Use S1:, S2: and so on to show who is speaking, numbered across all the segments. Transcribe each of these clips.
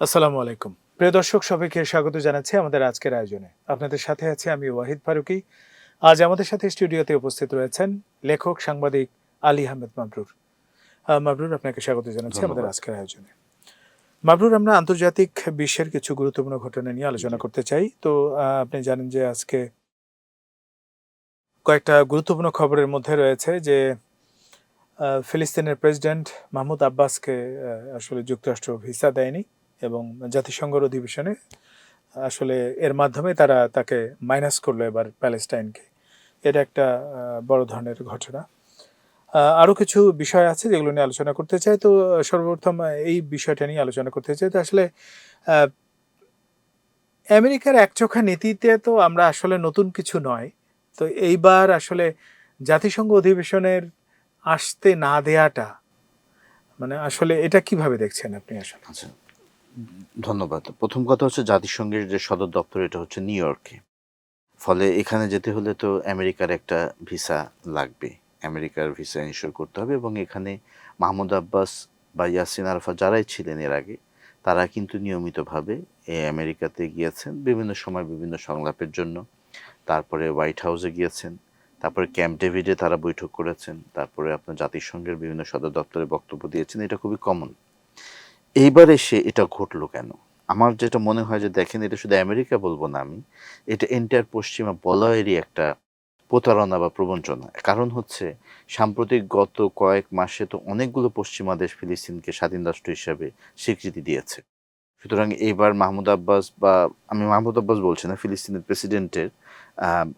S1: আসসালামু আলাইকুম। প্রিয় দর্শক সবাইকে স্বাগত জানাচ্ছি আমাদের আজকের আয়োজনে। আপনাদের সাথে আছি আমি ওয়াহিদ ফারুকি। আজ আমাদের সাথে স্টুডিওতে উপস্থিত রয়েছেন লেখক সাংবাদিক আলী আহমেদ মাবরুর। মাবরুর আপনাকে স্বাগত জানাচ্ছি আমাদের আজকের আয়োজনে। মাবরুর আমরা আন্তর্জাতিক বিশ্বের কিছু গুরুত্বপূর্ণ ঘটনা নিয়ে আলোচনা করতে চাই। তো আহ, আপনি জানেন যে আজকে কয়েকটা গুরুত্বপূর্ণ খবরের মধ্যে রয়েছে যে ফিলিস্তিনের প্রেসিডেন্ট মাহমুদ আব্বাসকে আসলে যুক্তরাষ্ট্র ভিসা দেয়নি। এবং জাতিসংঘের অধিবেশনে আসলে এর মাধ্যমে তারা তাকে মাইনাস করল এবার প্যালেস্টাইনকে। এটা একটা বড় ধরনের ঘটনা। আরও কিছু বিষয় আছে যেগুলো নিয়ে আলোচনা করতে চাই। তো সর্বপ্রথম এই বিষয়টা নিয়ে আলোচনা করতে চাই তো আসলে আমেরিকার একচোখা নীতিতে তো আমরা আসলে নতুন কিছু নয়। তো এইবার আসলে জাতিসংঘ অধিবেশনের আসতে না দেয়াটা মানে আসলে এটা কীভাবে দেখছেন আপনি আসলে?
S2: আচ্ছা। ধন্যবাদ। প্রথম কথা হচ্ছে জাতিসংঘের যে সদর দপ্তর, এটা হচ্ছে নিউ ইয়র্কে। ফলে এখানে যেতে হলে তো আমেরিকার একটা ভিসা লাগবে। আমেরিকার ভিসা ইনশোর করতে হবে এবং এখানে মাহমুদ আব্বাস বা ইয়াসিন আরফা যারাই ছিলেন এর আগে, তারা কিন্তু নিয়মিতভাবে এই আমেরিকাতে গিয়েছেন, বিভিন্ন সময় বিভিন্ন সংলাপের জন্য। তারপরে হোয়াইট হাউসে গিয়েছেন, তারপরে ক্যাম্প ডেভিডে তারা বৈঠক করেছেন, তারপরে আপনার জাতিসংঘের বিভিন্ন সদর দপ্তরে বক্তব্য দিয়েছেন, এটা খুবই কমন। এইবার এসে এটা ঘটলো কেন? আমার যেটা মনে হয় যে, দেখেন, এটা শুধু আমেরিকা বলব না আমি, এটা এন্টায়ার পশ্চিমা বলয়েরই একটা প্রতারণা বা প্রবঞ্চনা। কারণ হচ্ছে, সাম্প্রতিক গত কয়েক মাসে তো অনেকগুলো পশ্চিমা দেশ ফিলিস্তিনকে স্বাধীন রাষ্ট্র হিসাবে স্বীকৃতি দিয়েছে। সুতরাং এইবার মাহমুদ আব্বাস বা, আমি মাহমুদ আব্বাস বলছি না, ফিলিস্তিনের প্রেসিডেন্টের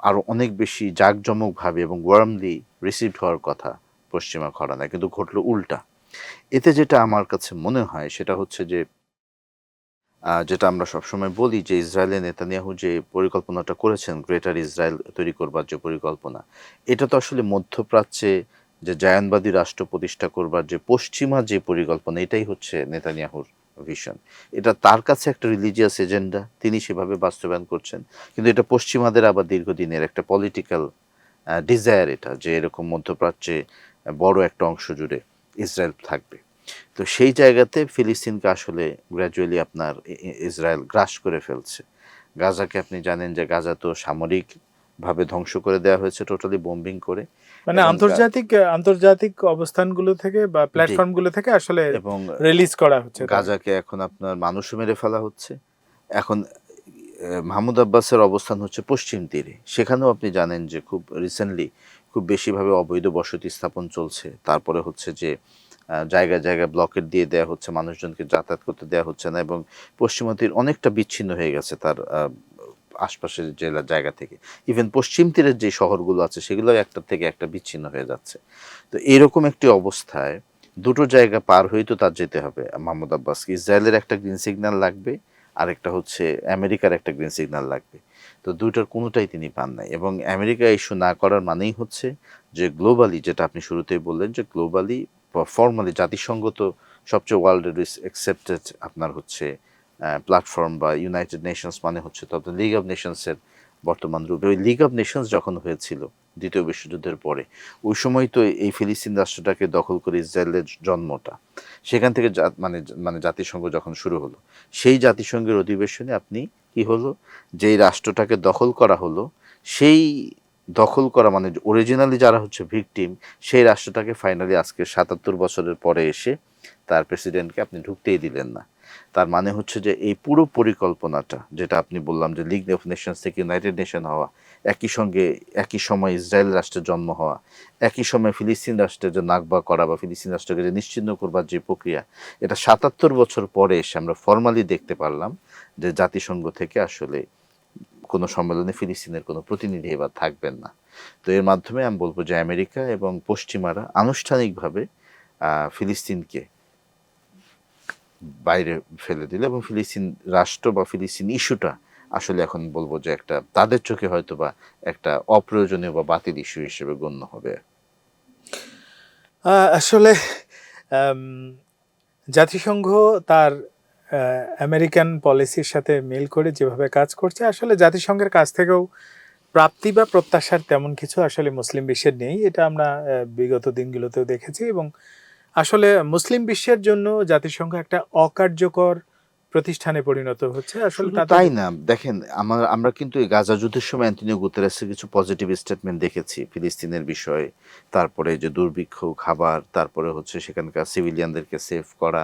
S2: আরও অনেক বেশি জাঁকজমকভাবে এবং ওয়ার্মলি রিসিভড হওয়ার কথা পশ্চিমা ঘরানায়। কিন্তু ঘটলো উল্টা। এতে যেটা আমার কাছে মনে হয় সেটা হচ্ছে যে যেটা আমরা সবসময় বলি যে, ইসরায়েলের নেতানিয়াহু যে পরিকল্পনাটা করেছেন, গ্রেটার ইসরায়েল তৈরি করবার যে পরিকল্পনা, এটা তো আসলে মধ্যপ্রাচ্যে যে জায়ানবাদী রাষ্ট্র প্রতিষ্ঠা করবার যে পশ্চিমা যে পরিকল্পনা, এটাই হচ্ছে নেতানিয়াহুর ভিশন এটা তার কাছে একটা রিলিজিয়াস এজেন্ডা তিনি সেভাবে বাস্তবায়ন করছেন। কিন্তু এটা পশ্চিমাদের আবার দীর্ঘদিনের একটা পলিটিক্যাল ডিজায়ার এটা, যে এরকম মধ্যপ্রাচ্যে বড় একটা অংশ জুড়ে। ইসরায়েল থাকবে। তো সেই জায়গাতে ফিলিস্তিনকে আসলে গ্র্যাজুয়ালি আপনার ইসরায়েল গ্রাস করে ফেলছে। গাজাকে আপনি জানেন যে গাজা তো সামরিক ভাবে ধ্বংস করে দেওয়া হয়েছে টোটালি বোম্বিং করে।
S1: মানে আন্তর্জাতিক আন্তর্জাতিক অবস্থানগুলো থেকে বা প্ল্যাটফর্মগুলো থেকে আসলে
S2: এবং
S1: রিলিজ করা হচ্ছে
S2: গাজাকে এখন আপনার মানুষও মেরে ফেলা হচ্ছে। এখন মাহমুদ আব্বাসের অবস্থান হচ্ছে পশ্চিম তীরে। সেখানেও আপনি জানেন যে খুব রিসেন্টলি খুব বেশিভাবে অবৈধ বসতি স্থাপন চলছে। তারপরে হচ্ছে যে জায়গায় জায়গায় ব্লকেট দিয়ে দেওয়া হচ্ছে, মানুষজনকে যাতায়াত করতে দেওয়া হচ্ছে না এবং পশ্চিম তীর অনেকটা বিচ্ছিন্ন হয়ে গেছে তার আশপাশের জেলা জায়গা থেকে। ইভেন পশ্চিম তীরের যে শহরগুলো আছে, সেগুলো একটা থেকে একটা বিচ্ছিন্ন হয়ে যাচ্ছে। তো এরকম একটি অবস্থায় দুটো জায়গা পার হয়ে তো তার যেতে হবে মাহমুদ আব্বাসকে ইসরায়েলের একটা গ্রিন সিগন্যাল লাগবে আর একটা হচ্ছে আমেরিকার একটা গ্রিন সিগন্যাল লাগবে। তো দুইটার কোনোটাই তিনি পান নাই। এবং আমেরিকা ইস্যু না করার মানেই হচ্ছে যে গ্লোবালি যেটা আপনি শুরুতেই বললেন যে গ্লোবালি ফর্মালি জাতিসংঘ তো সবচেয়ে ওয়ার্ল্ডের অ্যাকসেপ্টেড আপনার হচ্ছে প্ল্যাটফর্ম বা ইউনাইটেড নেশনস মানে হচ্ছে তো আপনার লিগ অফ নেশনসের বর্তমান রূপে। ওই লিগ অফ নেশনস যখন হয়েছিল দ্বিতীয় বিশ্বযুদ্ধের পরে, ওই সময় তো এই ফিলিস্তিন রাষ্ট্রটাকে দখল করে ইসরায়েলের জন্মটা। সেখান থেকে মানে মানে জাতিসংঘ যখন শুরু হলো, সেই জাতিসংঘের অধিবেশনে আপনি কি হলো? যেই রাষ্ট্রটাকে দখল করা হলো, সেই দখল করা মানে অরিজিনালি যারা হচ্ছে ভিকটিম সেই রাষ্ট্রটাকে ফাইনালি আজকে সাতাত্তর বছরের পরে এসে তার প্রেসিডেন্টকে আপনি ঢুকতেই দিলেন না। তার মানে হচ্ছে যে এই পুরো পরিকল্পনাটা, যেটা আপনি বললাম যে লিগ অফ নেশনস থেকে ইউনাইটেড নেশন হওয়া, একই সঙ্গে একই সময় ইসরায়েল রাষ্ট্রের জন্ম হওয়া, একই সময় ফিলিস্তিন রাষ্ট্রের যে নাকবা করা বা ফিলিস্তিন রাষ্ট্রকে যে নিশ্চিহ্ন করবার যে প্রক্রিয়া, এটা সাতাত্তর বছর পরে এসে আমরা ফর্মালি দেখতে পারলাম যে জাতিসংঘ থেকে আসলে কোনো সম্মেলনে ফিলিস্তিনের কোনো প্রতিনিধি এবার থাকবেন না। তো এর মাধ্যমে আমি বলব যে আমেরিকা এবং পশ্চিমারা আনুষ্ঠানিকভাবে ফিলিস্তিনকে বাইরে ফেলে দিল এবং ফিলিস্তিন রাষ্ট্র বা ফিলিস্তিন ইস্যুটা আসলে এখন বলব যে একটা তাদের চোখে হয়তো বা একটা অপ্রয়োজনীয় বা বাতিল ইস্যু হিসেবে গণ্য হবে।
S1: আসলে জাতিসংঘ তার আমেরিকান পলিসির সাথে মিল করে যেভাবে কাজ করছে, আসলে জাতিসংঘের কাছ থেকেও প্রাপ্তি বা প্রত্যাশার তেমন কিছু আসলে মুসলিম বিশ্বের নেই। এটা আমরা বিগত দিনগুলোতেও দেখেছি এবং আসলে মুসলিম বিশ্বের জন্য জাতিসংঘ একটা অকার্যকর প্রতিষ্ঠানে পরিণত হচ্ছে আসলে
S2: তাই না দেখেন আমার আমরা কিন্তু এই গাজা যুদ্ধের সময় অ্যান্টনিও গুতেরেসের কিছু পজিটিভ স্টেটমেন্ট দেখেছি ফিলিস্তিনের বিষয়ে তারপরে যে দুর্ভিক্ষ খাবার তারপরে হচ্ছে সেখানকার সিভিলিয়ানদেরকে সেভ করা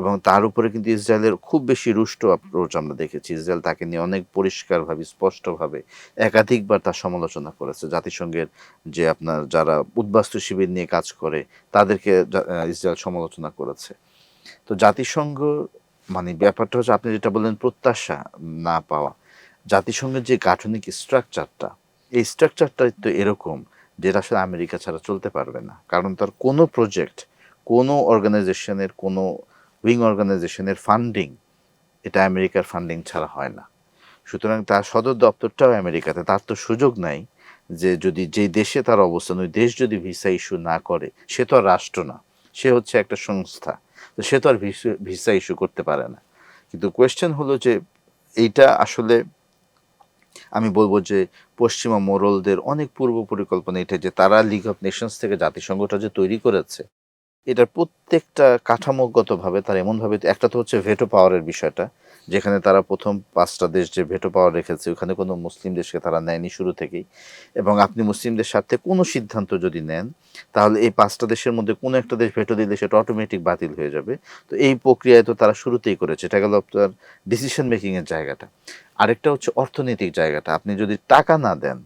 S2: এবং তার উপরে কিন্তু ইসরায়েলের খুব বেশি রুষ্ট অ্যাপ্রোচ আমরা দেখেছি। ইসরায়েল তাকে নিয়ে অনেক পরিষ্কারভাবে স্পষ্টভাবে একাধিকবার তার সমালোচনা করেছে। জাতিসংঘের যে আপনার যারা উদ্বাস্তু শিবির নিয়ে কাজ করে তাদেরকে ইসরায়েল সমালোচনা করেছে। তো জাতিসংঘ মানে ব্যাপারটা হচ্ছে আপনি যেটা বললেন, প্রত্যাশা না পাওয়া। জাতিসংঘের যে গাঠনিক স্ট্রাকচারটা এই স্ট্রাকচারটা তো এরকম যেটা আসলে আমেরিকা ছাড়া চলতে পারবে না। কারণ তার কোনো প্রজেক্ট কোনো অর্গানাইজেশনের কোনো উইং অর্গানাইজেশনের ফান্ডিং এটা আমেরিকার ফান্ডিং ছাড়া হয় না। সুতরাং তার সদর দপ্তরটাও আমেরিকাতে। তার তো সুযোগ নাই যে যদি যে দেশে তার অবস্থান, ওই দেশ যদি ভিসা ইস্যু না করে, সে তো রাষ্ট্র না। সে হচ্ছে একটা সংস্থা। তো সে তো আর ভিসা ইস্যু করতে পারে না। কিন্তু কোয়েশ্চেন হলো যে এইটা আসলে আমি বলব যে পশ্চিমা মোরলদের অনেক পূর্ব পরিকল্পনা এটা যে তারা লিগ অফ নেশনস থেকে জাতিসংঘটা যে তৈরি করেছে, এটার প্রত্যেকটা কাঠামোগতভাবে তারা এমনভাবে একটা তো হচ্ছে ভেটো পাওয়ারের বিষয়টা। যেখানে তারা প্রথম পাঁচটা দেশ যে ভেটো পাওয়ার রেখেছে, ওখানে কোনো মুসলিম দেশকে তারা নেয়নি শুরু থেকেই। এবং আপনি মুসলিমদের স্বার্থে কোনো সিদ্ধান্ত যদি নেন, তাহলে এই পাঁচটা দেশের মধ্যে কোনো একটা দেশ ভেটো দিলে সেটা অটোমেটিক বাতিল হয়ে যাবে। তো এই প্রক্রিয়ায় তো তারা শুরুতেই করেছে, এটা গেল আপনার ডিসিশন মেকিংয়ের জায়গাটা। আরেকটা হচ্ছে অর্থনৈতিক জায়গাটা, আপনি যদি টাকা না দেন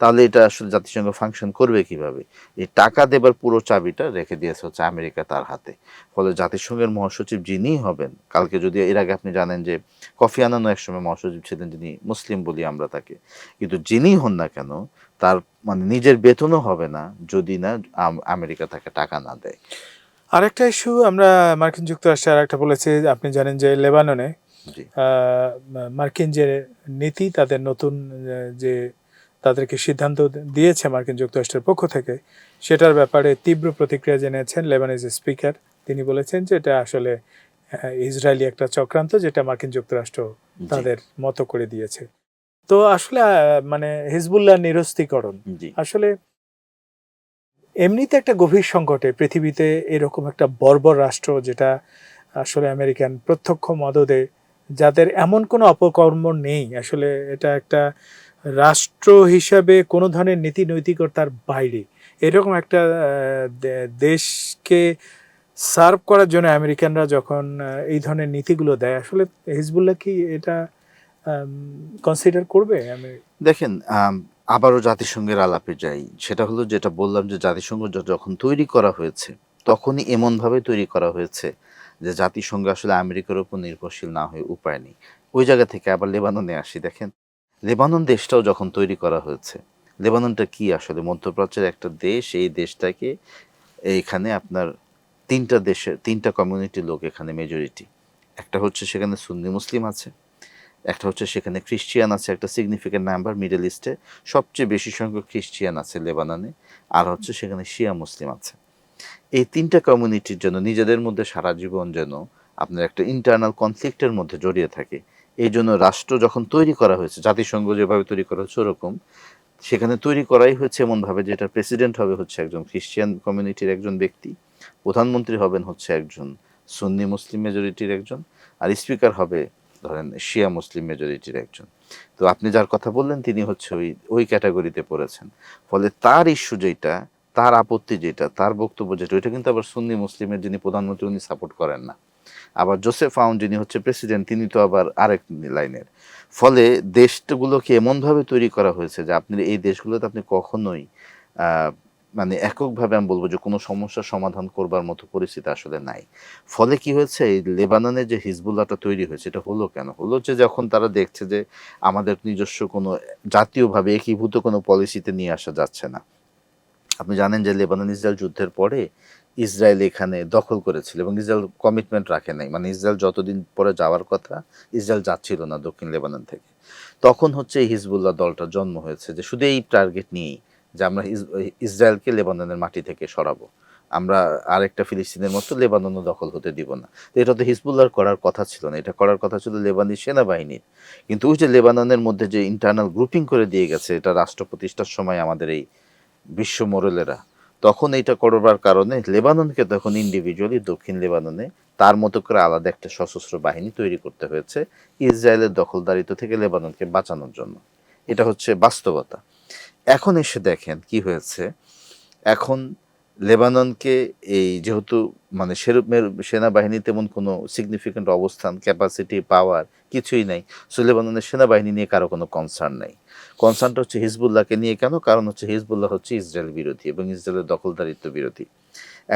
S2: তাহলে এটা আসলে জাতিসংঘ ফাংশন করবে কীভাবে? এই টাকা দেবার পুরো চাবিটা রেখে দিয়েছে হচ্ছে আমেরিকা তার হাতে। ফলে জাতিসংঘের মহাসচিব যিনি হবেন কালকে যদি এর আগে আপনি জানেন যে কফি আনানো একসময় মহাসচিব ছিলেন যিনি মুসলিম বলি আমরা তাকে। কিন্তু যিনি হন না কেন তার মানে নিজের বেতনও হবে না যদি না আমেরিকা তাকে টাকা না দেয়।
S1: আরেকটা ইস্যু আমরা মার্কিন যুক্তরাষ্ট্রে আরেকটা বলেছে আপনি জানেন যে লেবাননে মার্কিন যে নীতি তাদের নতুন যে তাদেরকে সিদ্ধান্ত দিয়েছে মার্কিন যুক্তরাষ্ট্রের পক্ষ থেকে। সেটার ব্যাপারে তীব্র প্রতিক্রিয়া জানিয়েছেন লেবানিজ স্পিকার। তিনি বলেছেন যে এটা আসলে ইসরায়েলি একটা চক্রান্ত যেটা মার্কিন যুক্তরাষ্ট্র তাদের মতো করে দিয়েছে। তো আসলে মানে হিজবুল্লাহ নিরস্ত্রীকরণ
S2: জি।
S1: আসলে এমনিতে একটা গভীর সংকটে পৃথিবীতে এরকম একটা বর্বর রাষ্ট্র যেটা আসলে আমেরিকান প্রত্যক্ষ মদদে যাদের এমন কোনো অপকর্ম নেই আসলে এটা একটা রাষ্ট্র হিসাবে কোনো ধরনের নীতি নৈতিকতার বাইরে। এরকম একটা দেশকে সার্ভ করার জন্য আমেরিকানরা যখন এই ধরনের নীতিগুলো দেয়, আসলে হিজবুল্লাহ কি এটা কনসিডার করবে?
S2: দেখেন আবারও জাতিসংঘের আলাপে যাই। সেটা হলো যেটা বললাম যে জাতিসংঘ যখন তৈরি করা হয়েছে, তখনই এমনভাবে তৈরি করা হয়েছে যে জাতিসংঘ আসলে আমেরিকার উপর নির্ভরশীল না হয়ে উপায় নেই। ওই জায়গা থেকে আবার লেবাননে আসি, দেখেন। লেবানন দেশটাও যখন তৈরি করা হয়েছে, লেবাননটা কি আসলে? মধ্যপ্রাচ্যের একটা দেশ, এই দেশটাকে এইখানে আপনার তিনটা দেশের তিনটা কমিউনিটির লোক এখানে মেজরিটি একটা হচ্ছে সেখানে সুন্নি মুসলিম আছে, একটা হচ্ছে সেখানে খ্রিস্টিয়ান আছে, একটা সিগনিফিকেন্ট নাম্বার মিডল ইস্টে সবচেয়ে বেশি সংখ্যক খ্রিস্টিয়ান আছে লেবাননে, আর হচ্ছে সেখানে শিয়া মুসলিম আছে। এই তিনটা কমিউনিটির জন্য, নিজেদের মধ্যে সারা জীবন যেন আপনার একটা ইন্টারনাল কনফ্লিক্টের মধ্যে জড়িয়ে থাকে এই জন্য রাষ্ট্র যখন তৈরি করা হয়েছে, জাতিসংঘ যেভাবে তৈরি করা হয়েছে ওরকম, সেখানে তৈরি করাই হচ্ছে এমনভাবে যেটা প্রেসিডেন্ট হবে হচ্ছে একজন খ্রিস্টিয়ান কমিউনিটির একজন ব্যক্তি, প্রধানমন্ত্রী হবেন হচ্ছে একজন সুন্নি মুসলিম মেজরিটির একজন, আর স্পিকার হবে ধরেন শিয়া মুসলিম মেজরিটির একজন। তো আপনি যার কথা বললেন, তিনি হচ্ছে ওই ওই ক্যাটাগরিতে পড়েছেন। ফলে তার ইস্যু যেটা, তার আপত্তি যেটা, তার বক্তব্য যেটা, ওইটা কিন্তু আবার সুন্নি মুসলিমের যিনি প্রধানমন্ত্রী, উনি সাপোর্ট করেন না। আবার জোসেফ আউন যিনি হচ্ছে প্রেসিডেন্ট তিনি তো আবার আরেক লাইনের। ফলে দেশগুলোকে এমনভাবে তৈরি করা হয়েছে যে আপনি এই দেশগুলোতে আপনি কখনোই মানে এককভাবে আমি বলব যে কোনো সমস্যার সমাধান করবার মতো পরিস্থিতি আসলে নাই। ফলে কি হয়েছে? এই লেবাননে যে হিজবুল্লাহটা তৈরি হয়েছে, এটা হলো কেন? হলো যে যখন তারা দেখছে যে আমাদের নিজস্ব কোনো জাতীয়ভাবে একীভূত কোনো পলিসিতে নিয়ে আসা যাচ্ছে না। আপনি জানেন যে লেবানন ইসরায়েল যুদ্ধের পরে ইসরায়েল এখানে দখল করেছিল এবং ইসরায়েল কমিটমেন্ট রাখে নাই। মানে ইসরায়েল যতদিন পরে যাওয়ার কথা, ইসরায়েল যাচ্ছিল না দক্ষিণ লেবানন থেকে। তখন হচ্ছে হিজবুল্লাহ দলটার জন্ম হয়েছে যে শুধু এই টার্গেট নিয়েই যে আমরা ইস- ইসরায়েলকে লেবাননের মাটি থেকে সরাবো। আমরা আরেকটা ফিলিস্তিনের মতো লেবাননও দখল হতে দিব না। তো এটা তো হিজবুল্লাহর করার কথা ছিল না। এটা করার কথা ছিল লেবানি সেনাবাহিনীর। কিন্তু ওই যে লেবাননের মধ্যে যে ইন্টারনাল গ্রুপিং করে দিয়ে গেছে, এটা রাষ্ট্র প্রতিষ্ঠার সময় আমাদের এই বিশ্ব মোরলেরা তখন এটা করবার কারণে লেবাননকে তখন ইন্ডিভিজুয়ালি দক্ষিণ লেবাননে তার মতো করে আলাদা একটা সশস্ত্র বাহিনী তৈরি করতে হয়েছে ইসরায়েলের দখলদারিত্ব থেকে লেবাননকে বাঁচানোর জন্য। এটা হচ্ছে বাস্তবতা। এখন এসে দেখেন কি হয়েছে। এখন লেবাননকে এই যেহেতু মানে সেরূপের সেনাবাহিনী তেমন কোনো সিগনিফিক্যান্ট অবস্থান ক্যাপাসিটি পাওয়ার কিছুই নাই। সো লেবাননের সেনাবাহিনী নিয়ে কারও কোনো কনসার্ন নাই। কনসার্নটা হচ্ছে হিজবুল্লাহকে নিয়ে কেন? কারণ হচ্ছে হিজবুল্লাহ হচ্ছে ইসরায়েল বিরোধী এবং ইসরায়েলের দখলদারিত্ব বিরোধী।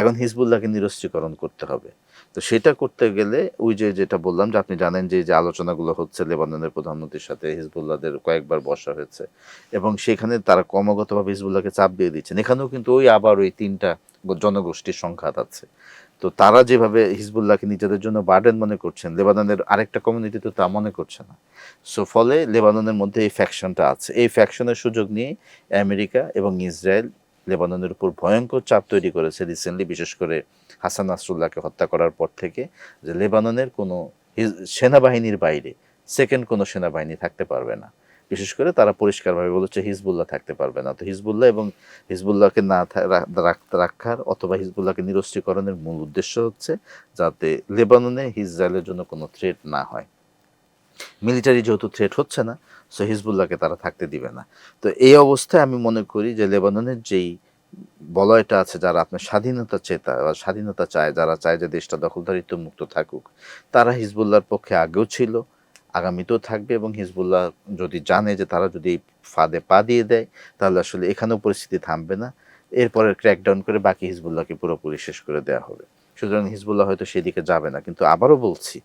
S2: এখন হিজবুল্লাহকে নিরস্ত্রীকরণ করতে হবে। তো সেটা করতে গেলে ওই যে যেটা বললাম যে আপনি জানেন যে যে আলোচনাগুলো হচ্ছে লেবাননের প্রধানমন্ত্রীর সাথে হিজবুল্লাহদের কয়েকবার বসা হয়েছে এবং সেখানে তারা ক্রমাগতভাবে হিজবুল্লাহকে চাপ দিয়ে দিচ্ছেন। এখানেও কিন্তু ওই আবার ওই তিনটা জনগোষ্ঠীর সংঘাত আছে। তো তারা যেভাবে হিজবুল্লাহকে নিজেদের জন্য বার্ডেন মনে করছেন, লেবাননের আরেকটা কমিউনিটি তো তা মনে করছে না। সো ফলে লেবাননের মধ্যে এই ফ্যাকশনটা আছে। এই ফ্যাকশনের সুযোগ নিয়ে আমেরিকা এবং ইসরায়েল লেবাননের উপর ভয়ঙ্কর চাপ তৈরি করেছে রিসেন্টলি বিশেষ করে হাসান নাসরুল্লাহকে হত্যা করার পর থেকে, যে লেবাননের কোনো সেনাবাহিনীর বাইরে সেকেন্ড কোনো সেনাবাহিনী থাকতে পারবে না। বিশেষ করে তারা পরিষ্কারভাবে বলেছে হিজবুল্লাহ থাকতে পারবে না। তো হিজবুল্লাহ এবং হিজবুল্লাহকে না রাখার অথবা হিজবুল্লাহকে নিরস্ত্রীকরণের মূল উদ্দেশ্য হচ্ছে যাতে লেবাননে ইসরায়েলের জন্য কোনো থ্রেট না হয়। মিলিটারি যেহেতু থ্রেট হচ্ছে না সো হিজবুল্লাহকে তারা থাকতে দিবে না। তো এই অবস্থায় আমি মনে করি যে লেবাননের যেই বলয়টা আছে, যারা আপনার স্বাধীনতা চেতা স্বাধীনতা চায়, যারা চায় যে দেশটা দখলদারিত্ব মুক্ত থাকুক, তারা হিজবুল্লাহর পক্ষে আগেও ছিল আগামীতেও থাকবে এবং হিজবুল্লাহ যদি জানে যে তারা যদি ফাঁদে পা দিয়ে দেয় তাহলে আসলে এখানেও পরিস্থিতি থামবে না। এরপরে ক্র্যাকডাউন করে বাকি হিজবুল্লাহকে পুরোপুরি শেষ করে দেওয়া হবে। সুতরাং হিজবুল্লাহ হয়তো সেদিকে যাবে না। কিন্তু আবারও বলছি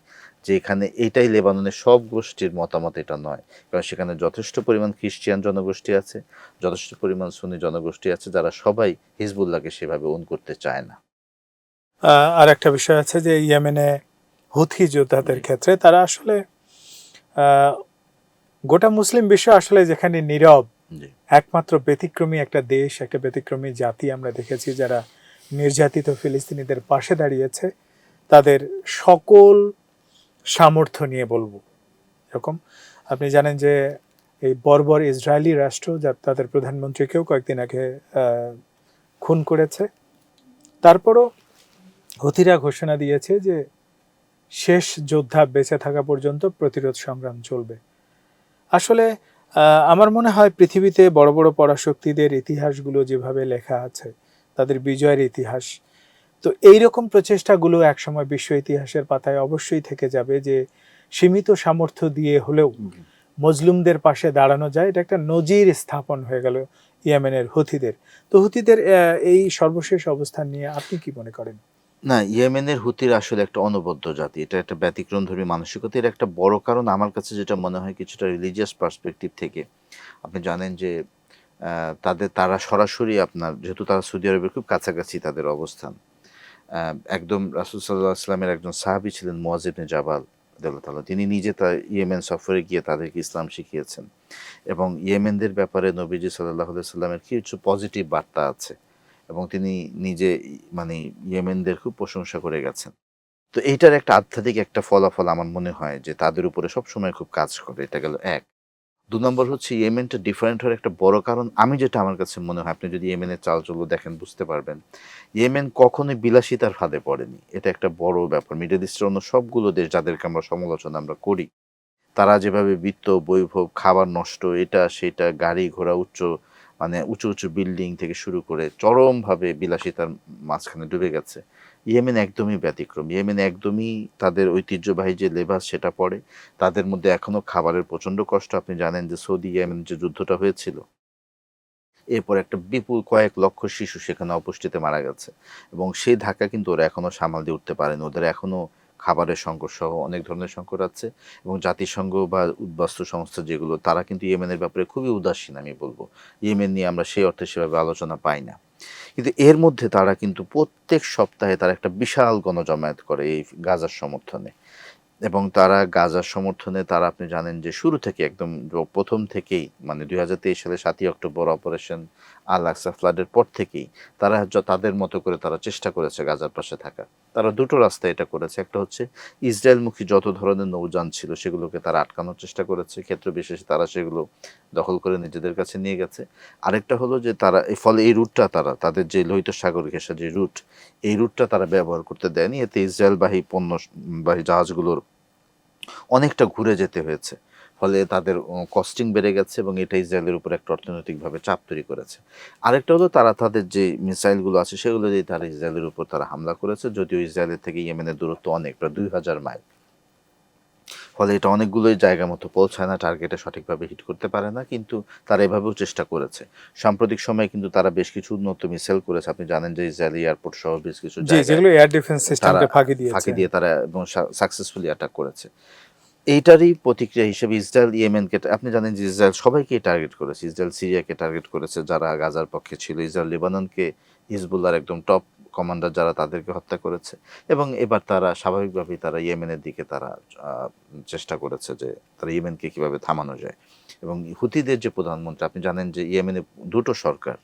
S2: যে এখানে এটাই লেবাননের সব গোষ্ঠীর মতামত এটা নয়। কারণ সেখানে যথেষ্ট পরিমাণ খ্রিস্টিয়ান জনগোষ্ঠী আছে যথেষ্ট পরিমাণ সুনি জনগোষ্ঠী আছে যারা সবাই হিজবুল্লাহকে সেভাবে ওন করতে চায় না।
S1: আর একটা বিষয় আছে যে ইয়েমেনে হুথি যোদ্ধাদের ক্ষেত্রে তারা আসলে গোটা মুসলিম বিশ্ব আসলে যেখানে নীরব একমাত্র ব্যতিক্রমী একটা দেশ একটা ব্যতিক্রমী জাতি আমরা দেখেছি যারা নির্যাতিত ফিলিস্তিনিদের পাশে দাঁড়িয়েছে তাদের সকল সামর্থ্য নিয়ে বলব। এরকম? আপনি জানেন যে এই বর্বর ইসরায়েলি রাষ্ট্র যা তাদের প্রধানমন্ত্রীকেও কয়েকদিন আগে খুন করেছে। তারপরও হুথিরা ঘোষণা দিয়েছে যে শেষ যোদ্ধা বেঁচে থাকা পর্যন্ত প্রতিরোধ সংগ্রাম চলবে। আসলে আমার মনে হয় পৃথিবীতে বড় বড় পরাশক্তিদের ইতিহাসগুলো যেভাবে লেখা আছে তাদের বিজয়ের ইতিহাস তো এই রকম প্রচেষ্টাগুলো একসময় বিশ্ব ইতিহাসের পাতায় অবশ্যই থেকে যাবে যে সীমিত সামর্থ্য দিয়ে হলেও মজলুমদের পাশে দাঁড়ানো যায় এটা একটা নজির স্থাপন হয়ে গেল ইয়েমেনের হুথিদের। তো হুথিদের এই সর্বশেষ অবস্থান নিয়ে আপনি কি মনে করেন?
S2: না, ইয়েমেনের হুতির আসলে একটা অনবদ্য জাতি। এটা একটা ব্যতিক্রমধর্মী মানসিকতার একটা বড় কারণ আমার কাছে যেটা মনে হয় কিছুটা রিলিজিয়াস পার্সপেক্টিভ থেকে। আপনি জানেন যে তাদের, তারা সরাসরি আপনার, যেহেতু তারা সৌদি আরবের খুব কাছাকাছি তাদের অবস্থান। একদম রাসুল সাল্লাহ আসলামের একজন সাহাবি ছিলেন মোয়াজিবনে জাবাল তাআলা। তিনি নিজে তার ইয়েমেন সফরে গিয়ে তাদেরকে ইসলাম শিখিয়েছেন। এবং ইয়েমেনদের ব্যাপারে নবীজি সাল্লাহ সাল্লামের কিছু পজিটিভ বার্তা আছে। এবং তিনি নিজে মানে ইয়েমেনদের খুব প্রশংসা করে গেছেন। তো এইটার একটা আধ্যাত্মিক একটা ফলাফল আমার মনে হয় যে তাদের উপরে সবসময় খুব কাজ করে। এটা গেল এক। দু নম্বর হচ্ছে ইয়েমেনটা ডিফারেন্ট হওয়ার একটা বড় কারণ আমি যেটা আমার কাছে মনে হয়, আপনি যদি ইয়েমেনের চালচল্য দেখেন বুঝতে পারবেন, ইয়েমেন কখনোই বিলাসিতার ফাঁদে পড়েনি। এটা একটা বড় ব্যাপার। মিডল ইস্টের অন্য সবগুলো দেশ যাদেরকে আমরা সমালোচনা আমরা করি, তারা যেভাবে বিত্ত, বৈভব, খাবার নষ্ট, এটা, সেটা গাড়ি ঘোড়া উচ্চ মানে উঁচু উঁচু বিল্ডিং থেকে শুরু করে চরমভাবে বিলাসিতার মাঝখানে ডুবে গেছে। ইয়েমেন একদমই ব্যতিক্রম। ইয়েমেন একদমই তাদের ঐতিহ্যবাহী যে লেবাস সেটা পড়ে। তাদের মধ্যে এখনও খাবারের প্রচণ্ড কষ্ট। আপনি জানেন যে সৌদি ইয়েমেন যে যুদ্ধটা হয়েছিল, এরপর একটা বিপুল কয়েক লক্ষ শিশু সেখানে অপুষ্টিতে মারা গেছে। এবং সেই ধাক্কা কিন্তু ওরা এখনও সামাল দিয়ে উঠতে পারেনি। ওদের এখনও খাবারের সংকট সহ অনেক ধরনের সংকট আছে এবং জাতিসংঘ বা উদ্বাস্তু সংস্থা যেগুলো, তারা কিন্তু ইয়েমেনের ব্যাপারে খুবই উদাসীন, আমি বলব। ইয়েমেন নিয়ে আমরা সেই অর্থে সেভাবে আলোচনা পাই না। কিন্তু এর মধ্যে তারা কিন্তু প্রত্যেক সপ্তাহে তারা একটা বিশাল গণজমায়েত করে এই গাজার সমর্থনে। এবং তারা গাজার সমর্থনে তারা, আপনি জানেন যে শুরু থেকে একদম প্রথম থেকেই মানে দুই হাজার তেইশ সালে সাতই অক্টোবর অপারেশন আল আকসা ফ্লাডের পর থেকেই তারা তাদের মতো করে তারা চেষ্টা করেছে গাজার পাশে থাকা। তারা দুটো রাস্তায় এটা করেছে। একটা হচ্ছে ইসরায়েলমুখী যত ধরনের নৌযান ছিল সেগুলোকে তারা আটকানোর চেষ্টা করেছে। ক্ষেত্র বিশেষে তারা সেগুলো দখল করে নিজেদের কাছে নিয়ে গেছে। আরেকটা হলো যে তারা এই ফলে এই রুটটা তারা, তাদের যে লোহিত সাগর ঘেঁষা যে রুট এই রুটটা তারা ব্যবহার করতে দেয়নি। এতে ইসরায়েলবাহী পণ্যবাহী জাহাজগুলোর অনেকটা ঘুরে যেতে হয়েছে। ফলে তাদের কস্টিং বেড়ে গেছে এবং এটা ইসরায়েলের উপর একটা অর্থনৈতিকভাবে চাপ তৈরি করেছে। আরেকটা হলো তারা তাদের যে মিসাইলগুলো আছে সেগুলো দিয়ে তারা ইসরায়েলের উপর তারা হামলা করেছে যদিও ইসরায়েলের থেকে ইয়েমেনের দূরত্ব অনেক প্রায় দুই হাজার মাইল। ফলে এটা অনেকগুলোই জায়গা মতো পৌঁছায় না টার্গেটে সঠিকভাবে হিট করতে পারে না কিন্তু তারা এভাবেও চেষ্টা করেছে। সাম্প্রতিক সময়ে কিন্তু তারা বেশ কিছু উন্নত মিসাইল করেছে। আপনি জানেন যে ইসরায়েলি এয়ারপোর্ট সহ বেশ কিছু
S1: যেগুলো এয়ার ডিফেন্স সিস্টেমকে ফাঁকি দিয়েছে।
S2: ফাঁকি দিয়ে তারা এবং সাকসেসফুলি অ্যাটাক করেছে। এইটারই প্রতিক্রিয়া হিসেবে ইসরায়েল, ইয়েমেনকে আপনি জানেন যে ইসরায়েল সবাইকে টার্গেট করেছে। ইসরায়েল সিরিয়াকে টার্গেট করেছে, যারা গাজার পক্ষে ছিল। ইসরায়েল, লেবাননকে হিজবুল্লার একদম টপ কমান্ডার যারা তাদেরকে হত্যা করেছে। এবং এবার তারা স্বাভাবিকভাবেই তারা ইয়েমেনের দিকে তারা চেষ্টা করেছে যে তারা ইয়েমেনকে কীভাবে থামানো যায়। এবং হুতিদের যে প্রধানমন্ত্রী, আপনি জানেন যে ইয়েমেনে দুটো সরকার।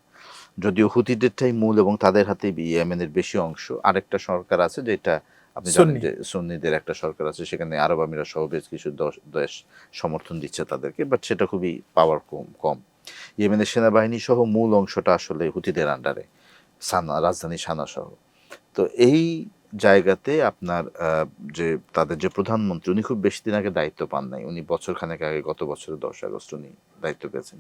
S2: যদিও হুতিদেরটাই মূল এবং তাদের হাতে ইয়েমেনের বেশি অংশ, আরেকটা সরকার আছে যেটা আপনি জানেন যে সুন্নিদের একটা সরকার আছে সেখানে আরব আমিরা সহ বেশ কিছু দেশ সমর্থন দিচ্ছে তাদেরকে বাট সেটা খুবই পাওয়ার কম কম। ইয়েমেনের সেনাবাহিনী সহ মূল অংশটা আসলে হুতিদের আন্ডারে সানা রাজধানী সানা সহ। তো এই জায়গাতে আপনার যে তাদের যে প্রধানমন্ত্রী উনি খুব বেশি দিন আগে দায়িত্ব পান নাই। উনি বছর খানেক আগে গত বছরের দশ আগস্ট উনি দায়িত্ব পেয়েছেন।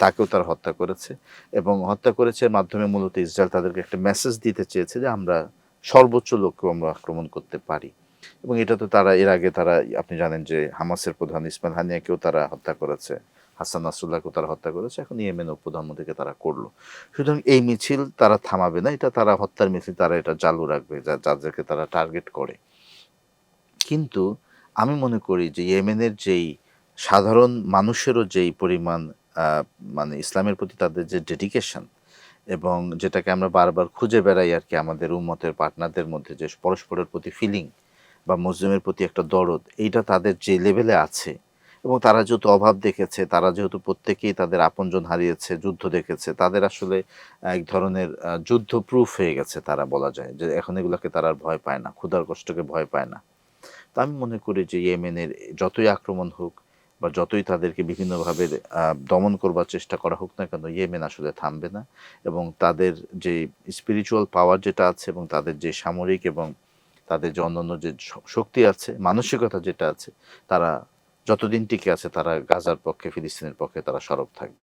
S2: তাকেও তারা হত্যা করেছে এবং হত্যা করেছে মাধ্যমে মূলত ইসরায়েল তাদেরকে একটা মেসেজ দিতে চেয়েছে যে আমরা সর্বোচ্চ লক্ষ্য আমরা আক্রমণ করতে পারি। এবং এটা তো তারা, এর আগে তারা, আপনি জানেন যে হামাসের প্রধান ইসমাইল হানিয়াকেও তারা হত্যা করেছে, হাসান নাসরুল্লাহকেও তারা হত্যা করেছে, এখন ইয়েমেনও প্রধানমন্ত্রীকে তারা করল। সুতরাং এই মিছিল তারা থামাবে না, এটা তারা হত্যার মিছিল, তারা এটা চালু রাখবে যাদেরকে তারা টার্গেট করে। কিন্তু আমি মনে করি যে ইয়েমেনের যেই সাধারণ মানুষেরও যেই পরিমাণ মানে ইসলামের প্রতি তাদের যে ডেডিকেশন এবং যেটাকে আমরা বারবার খুঁজে বেড়াই আর কি আমাদের উম্মতের পার্টনারদের মধ্যে যে পরস্পরের প্রতি ফিলিং বা মুসলিমের প্রতি একটা দরদ, এইটা তাদের যে লেভেলে আছে এবং তারা যেহেতু অভাব দেখেছে, তারা যেহেতু প্রত্যেকেই তাদের আপনজন হারিয়েছে, যুদ্ধ দেখেছে, তাদের আসলে এক ধরনের যুদ্ধ প্রুফ হয়ে গেছে তারা বলা যায় যে এখন এগুলোকে তারা ভয় পায় না, ক্ষুধার কষ্টকে ভয় পায় না। তা আমি মনে করি যে ইয়েমেনের যতই আক্রমণ হোক বা যতই তাদেরকে বিভিন্নভাবে দমন করবার চেষ্টা করা হোক না কেন, ইয়েমেন আসলে থামবে না এবং তাদের যে স্পিরিচুয়াল পাওয়ার যেটা আছে এবং তাদের যে সামরিক এবং তাদের যে অন্যান্য যে শক্তি আছে, মানসিকতা যেটা আছে, তারা যতদিন টিকে আছে, তারা গাজার পক্ষে, ফিলিস্তিনের পক্ষে তারা সরব থাকবে।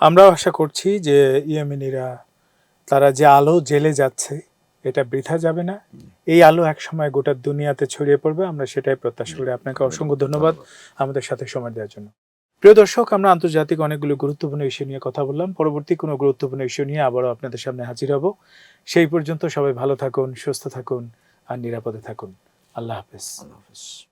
S1: আমরাও আশা করছি যে ইয়েমেনিরা, তারা যে আলো জেলে যাচ্ছে এটা বৃথা যাবে না। এই আলো এক সময় গোটা দুনিয়াতে ছড়িয়ে পড়বে। আমরা সেটাই প্রত্যাশা করি। আপনাকে অসংখ্য ধন্যবাদ আমাদের সাথে সময় দেওয়ার জন্য। প্রিয় দর্শক, আমরা আন্তর্জাতিক অনেকগুলো গুরুত্বপূর্ণ ইস্যু নিয়ে কথা বললাম। পরবর্তী কোনো গুরুত্বপূর্ণ ইস্যু নিয়ে আবারও আপনাদের সামনে হাজির হব। সেই পর্যন্ত সবাই ভালো থাকুন, সুস্থ থাকুন আর নিরাপদে থাকুন। আল্লাহ হাফেজ।
S2: আল্লাহ হাফেজ।